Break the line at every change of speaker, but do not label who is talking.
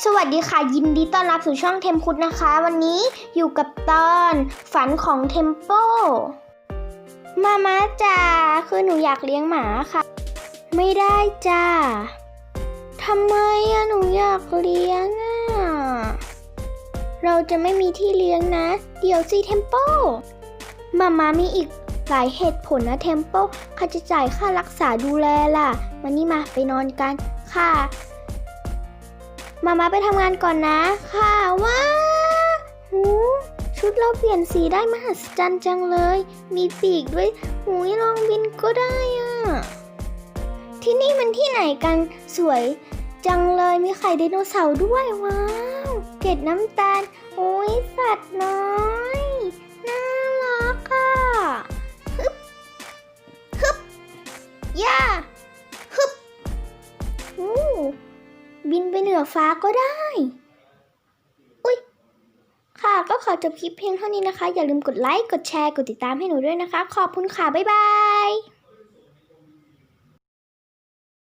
สวัสดีค่ะ ยินดีต้อนรับสู่ช่องเทมพุทนะคะ วันนี้อยู่กับตอนฝันของเทมโปมามาจ้าคือหนูอยากเลี้ยงหมาค่ะ ไม่ได้จ้าทำไมอะหนูอยากเลี้ยงอะเราจะไม่มีที่เลี้ยงนะ เดี๋ยวสิเทมโปมามามีอีกหลายเหตุผลนะเทมโปใครจะจ่ายค่ารักษาดูแลล่ะวันนี้มาไปนอนกันค่ะ มามาไปทำงานก่อนนะ ค่ะว้าหูชุดเราเปลี่ยนสีได้มหัศจรรย์จังเลย มีปีกด้วยหูยลองบินก็ได้อะ ที่นี่มันที่ไหนกันสวยจังเลยมีไข่ไดโนเสาร์ด้วยว้าว เกล็ดน้ำตาลโอ้ยสัตว์น้อย เหนือฟ้าก็ได้ อุ๊ย ค่ะก็ขอจบคลิปเพียงเท่านี้นะคะ อย่าลืมกดไลค์ กดแชร์ กดติดตามให้หนูด้วยนะคะ ขอบคุณค่ะ บ๊ายบาย